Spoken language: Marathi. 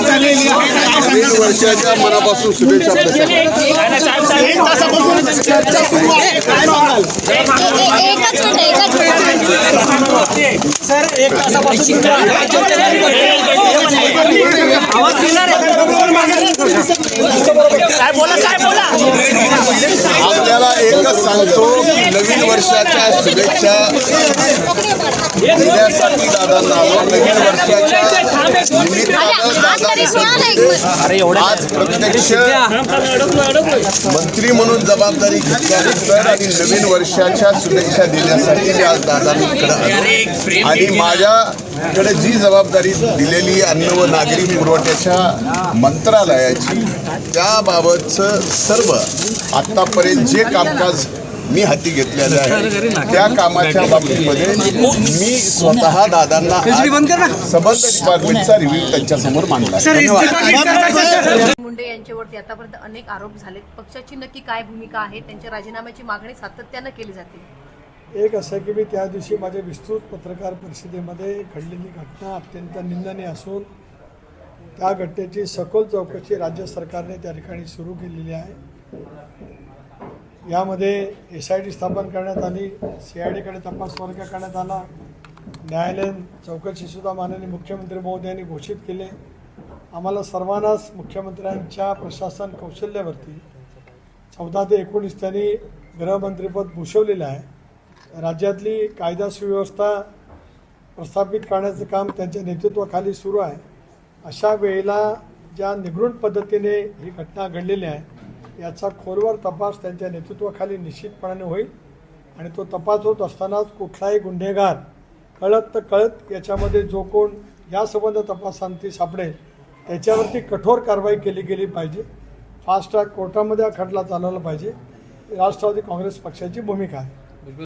नवीन वर्षाच्या मनापासून शुभेच्छा आपल्याला. एकच मिनिट एकच मिनिट आपल्याला एकच सांगतो नवीन वर्षाच्या शुभेच्छा. देण्यासाठी दादांना नवीन वर्षाच्या निमित्तानं आज प्रत्यक्ष मंत्री म्हणून जबाबदारी घेतल्यानंतर आणि नवीन वर्षाच्या शुभेच्छा देण्यासाठी मी आज दादांकडे आलो. आणि माझ्याकडे जी जबाबदारी दिलेली अन्न व नागरी पुरवठ्याच्या मंत्रालयाची त्याबाबतचं सर्व आत्तापर्यंत जे कामकाज मी हाती घेतलेलं आहे. त्या कामाच्या बाबतीमध्ये मी स्वतः दादांना संबंध डिपार्टमेंटचा रिव्ह्यू त्यांच्यासमोर मांडला. मुंडे यांच्यावरती आतापर्यंत अनेक आरोप झालेत. पक्षाची नक्की काय भूमिका आहे? त्यांच्या राजीनाम्याची मागणी सातत्यानं केली जाते. एक असं की मी त्या दिवशी माझ्या विस्तृत पत्रकार परिषदेमध्ये घडलेली घटना अत्यंत निंदनीय असून त्या घटनेची सखोल चौकशी राज्य सरकारने त्या ठिकाणी सुरू केलेली आहे. यामध्ये एस आय टी स्थापन करण्यात आली सी आय डीकडे तपास वर्ग करण्यात आला. न्यायालयीन चौकशीसुद्धा माननीय मुख्यमंत्री महोदयांनी घोषित केले. आम्हाला सर्वांनाच मुख्यमंत्र्यांच्या प्रशासन कौशल्यावरती चौदा ते एकोणीस त्यांनी गृहमंत्रीपद भूषवलेलं आहे. राज्यातली कायदा सुव्यवस्था प्रस्थापित करण्याचं काम त्यांच्या नेतृत्वाखाली सुरू आहे. अशा वेळेला ज्या निगृण पद्धतीने ही घटना घडलेली आहे याचा खोलवर तपास त्यांच्या नेतृत्वाखाली निश्चितपणाने होईल आणि तो तपास होत असतानाच कुठलाही गुन्हेगार कळत तर कळत याच्यामध्ये जो कोण या संबंध तपासांती सापडेल त्याच्यावरती कठोर कारवाई केली गेली पाहिजे. फास्ट ट्रॅक कोर्टामध्ये हा खटला चालवला पाहिजे. राष्ट्रवादी काँग्रेस पक्षाची भूमिका आहे.